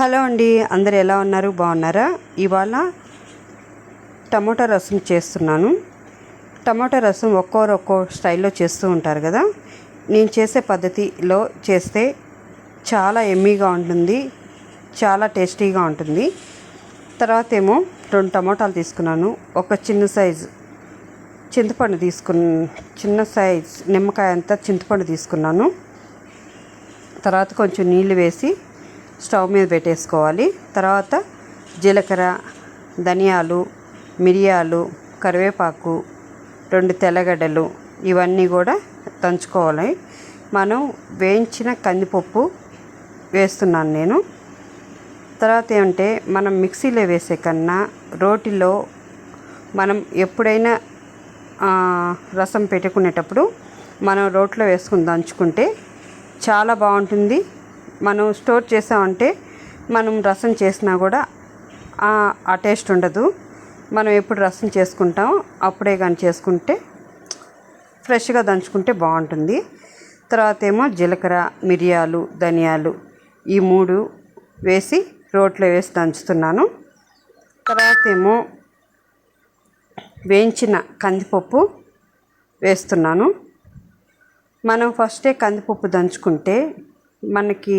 Hello అండి అందరు ఎలా ఉన్నారు? బాగున్నారా? ఇవాళ టమోటా రసం చేస్తున్నాను. టమోటా రసం ఒక్కోరు ఒక్కో స్టైల్లో చేస్తూ ఉంటారు కదా. నేను చేసే పద్ధతిలో చేస్తే చాలా ఎమ్మీగా ఉంటుంది చాలా టేస్టీగా ఉంటుంది. తర్వాత ఏమో రెండు టమోటాలు తీసుకున్నాను. ఒక చిన్న సైజు చింతపండు తీసుకున్న చిన్న సైజ్ నిమ్మకాయ అంతా చింతపండు తీసుకున్నాను. తర్వాత కొంచెం నీళ్ళు వేసి స్టవ్ మీద పెట్టేసుకోవాలి. తర్వాత జీలకర్ర ధనియాలు మిరియాలు కరివేపాకు రెండు తెల్లగడ్డలు ఇవన్నీ కూడా దంచుకోవాలి. మనం వేయించిన కందిపప్పు వేస్తున్నాను నేను. తర్వాత ఏమంటే మనం మిక్సీలో వేసే కన్నా రోటిలో మనం ఎప్పుడైనా రసం పెట్టుకునేటప్పుడు మనం రోట్లో వేసుకుని దంచుకుంటే చాలా బాగుంటుంది. మనం స్టోర్ చేసామంటే మనం రసం చేసినా కూడా ఆ టేస్ట్ ఉండదు. మనం ఎప్పుడు రసం చేసుకుంటాం అప్పుడే కానీ చేసుకుంటే ఫ్రెష్గా దంచుకుంటే బాగుంటుంది. తర్వాత ఏమో జీలకర్ర మిరియాలు ధనియాలు ఈ మూడు వేసి రోట్లో వేసి దంచుతున్నాను. తర్వాత ఏమో వేయించిన కందిపప్పు వేస్తున్నాను. మనం ఫస్టే కందిపప్పు దంచుకుంటే మనకి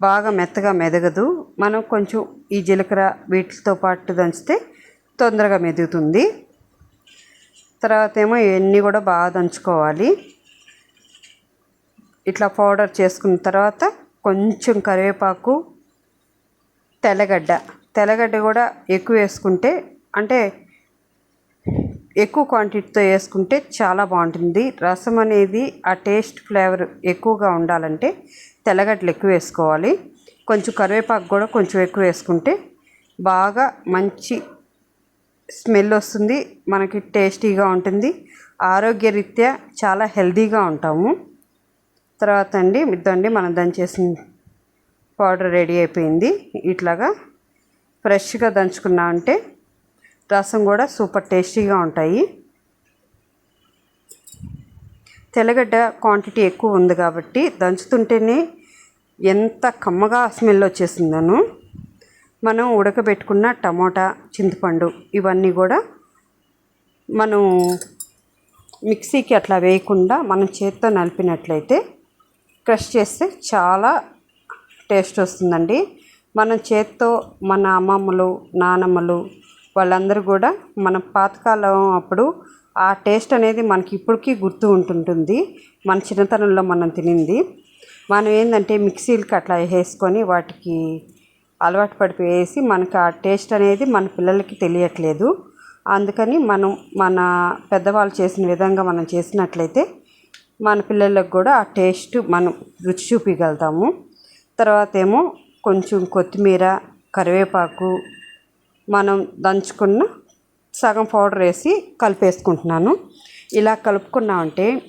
బాగా మెత్తగా మెదగదు. మనం కొంచెం ఈ జీలకర్ర వీటితో పాటు దంచితే తొందరగా మెదుగుతుంది. తర్వాత ఏమో ఇవన్నీ కూడా బాగా దంచుకోవాలి. ఇట్లా పౌడర్ చేసుకున్న తర్వాత కొంచెం కరివేపాకు తెల్లగడ్డ. తెల్లగడ్డ కూడా ఎక్కువ వేసుకుంటే అంటే ఎక్కువ క్వాంటిటీతో వేసుకుంటే చాలా బాగుంటుంది. రసం అనేది ఆ టేస్ట్ ఫ్లేవర్ ఎక్కువగా ఉండాలంటే తెల్లగడ్డలు ఎక్కువ వేసుకోవాలి. కొంచెం కరివేపాకు కూడా కొంచెం ఎక్కువ వేసుకుంటే బాగా మంచి స్మెల్ వస్తుంది. మనకి టేస్టీగా ఉంటుంది. ఆరోగ్యరీత్యా చాలా హెల్తీగా ఉంటాము. తర్వాత అండి ఇద్దండి మనం దంచేసిన పౌడర్ రెడీ అయిపోయింది. ఇట్లాగా ఫ్రెష్గా దంచుకున్నామంటే రసం కూడా సూపర్ టేస్టీగా ఉంటాయి. తెల్లగడ్డ క్వాంటిటీ ఎక్కువ ఉంది కాబట్టి దంచుతుంటేనే ఎంత కమ్మగా స్మెల్ వచ్చేసిందను మనం ఉడకబెట్టుకున్న టమోటా చింతపండు ఇవన్నీ కూడా మనం మిక్సీకి అట్లా వేయకుండా మనం చేత్తో నలిపినట్లయితే క్రష్ చేస్తే చాలా టేస్ట్ వస్తుందండి. మనం చేత్తో మన అమ్మమ్మలు నానమ్మలు వాళ్ళందరూ కూడా మన పాతకాలం అప్పుడు ఆ టేస్ట్ అనేది మనకి ఇప్పటికీ గుర్తు ఉంటుంటుంది. మన చిన్నతనంలో మనం తినింది. మనం ఏంటంటే మిక్సీలకి అట్లా వేసుకొని వాటికి అలవాటు పడిపోయేసి మనకు ఆ టేస్ట్ అనేది మన పిల్లలకి తెలియట్లేదు. అందుకని మనం మన పెద్దవాళ్ళు చేసిన విధంగా మనం చేసినట్లయితే మన పిల్లలకు కూడా ఆ టేస్ట్ మనం రుచి చూపించగలుగుతాము తర్వాత ఏమో కొంచెం కొత్తిమీర కరివేపాకు మనం దంచుకున్న సగం పౌడర్ వేసి కలిపేసుకుంటున్నాను. ఇలా కలుపుకున్నామంటే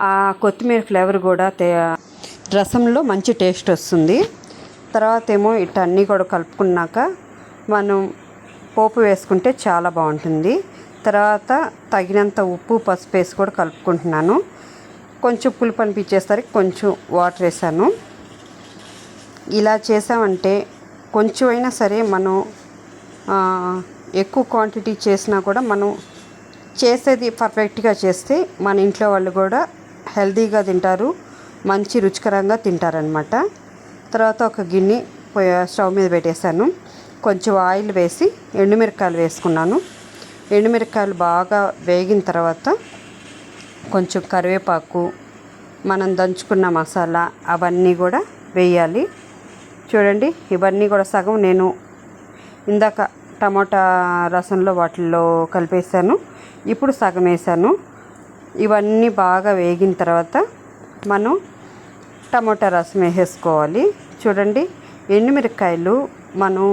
ఆ కొత్తిమీర ఫ్లేవర్ కూడా తే రసంలో మంచి టేస్ట్ వస్తుంది. తర్వాత ఏమో ఇటన్నీ అన్నీ కూడా కలుపుకున్నాక మనం పోపు వేసుకుంటే చాలా బాగుంటుంది. తర్వాత తగినంత ఉప్పు పసుపు వేసి కూడా కలుపుకుంటున్నాను. కొంచెం పులుపు అనిపించేసరికి కొంచెం వాటర్ వేసాను. ఇలా చేసామంటే కొంచెం అయినా సరే మనం ఎక్కువ క్వాంటిటీ చేసినా కూడా మనం చేసేది పర్ఫెక్ట్గా చేస్తే మన ఇంట్లో వాళ్ళు కూడా హెల్తీగా తింటారు మంచి రుచికరంగా తింటారనమాట తర్వాత ఒక గిన్నె స్టవ్ మీద పెట్టేశాను. కొంచెం ఆయిల్ వేసి ఎండుమిరకాయలు వేసుకున్నాను. ఎండుమిరకాయలు బాగా వేగిన తర్వాత కొంచెం కరివేపాకు మనం దంచుకున్న మసాలా అవన్నీ కూడా వేయాలి. చూడండి. ఇవన్నీ కూడా సగం నేను ఇందాక టమాటా రసంలో వాటిల్లో కలిపేసాను ఇప్పుడు సగం వేసాను ఇవన్నీ బాగా వేగిన తర్వాత మనం టమాటా రసం వేసేసుకోవాలి. చూడండి. ఎండుమిరపకాయలు మనం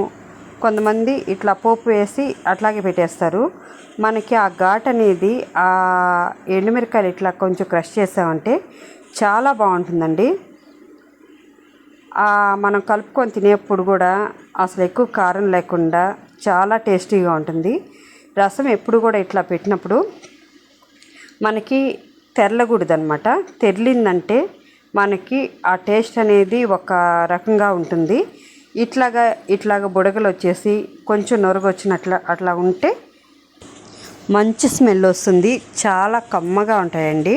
కొంతమంది ఇట్లా పోపు వేసి అట్లాగే పెట్టేస్తారు. మనకి ఆ ఘాట్ అనేది ఆ ఎండుమిరకాయలు ఇట్లా కొంచెం క్రష్ చేసామంటే చాలా బాగుంటుందండి. మనం కలుపుకొని తినేప్పుడు కూడా అసలు ఎక్కువ కారం లేకుండా చాలా టేస్టీగా ఉంటుంది. రసం ఎప్పుడు కూడా ఇట్లా పెట్టినప్పుడు మనకి తెరలకూడదు అనమాట తెరిలిందంటే మనకి ఆ టేస్ట్ అనేది ఒక రకంగా ఉంటుంది. ఇట్లాగా ఇట్లాగా బుడగలు వచ్చేసి కొంచెం నొరుగు వచ్చినట్ల అట్లా ఉంటే మంచి స్మెల్ వస్తుంది. చాలా కమ్మగా ఉంటాయండి.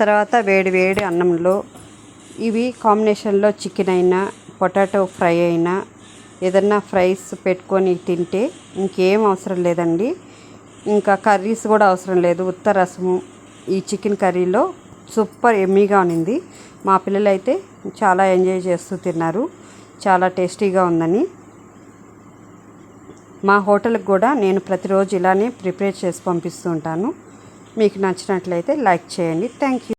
తర్వాత వేడి వేడి అన్నంలో ఇవి కాంబినేషన్లో చికెన్ అయినా పొటాటో ఫ్రై అయినా ఏదన్నా ఫ్రైస్ పెట్టుకొని తింటే ఇంకేం అవసరం లేదండి. ఇంకా కర్రీస్ కూడా అవసరం లేదు. ఉత్త రసము ఈ చికెన్ కర్రీలో సూపర్ ఎమ్మీగా ఉన్నింది. మా పిల్లలు అయితే చాలా ఎంజాయ్ చేస్తూ తిన్నారు. చాలా టేస్టీగా ఉందని. మా హోటల్కి కూడా నేను ప్రతిరోజు ఇలానే ప్రిపేర్ చేసి పంపిస్తూ ఉంటాను. మీకు నచ్చినట్లయితే లైక్ చేయండి. Thank you.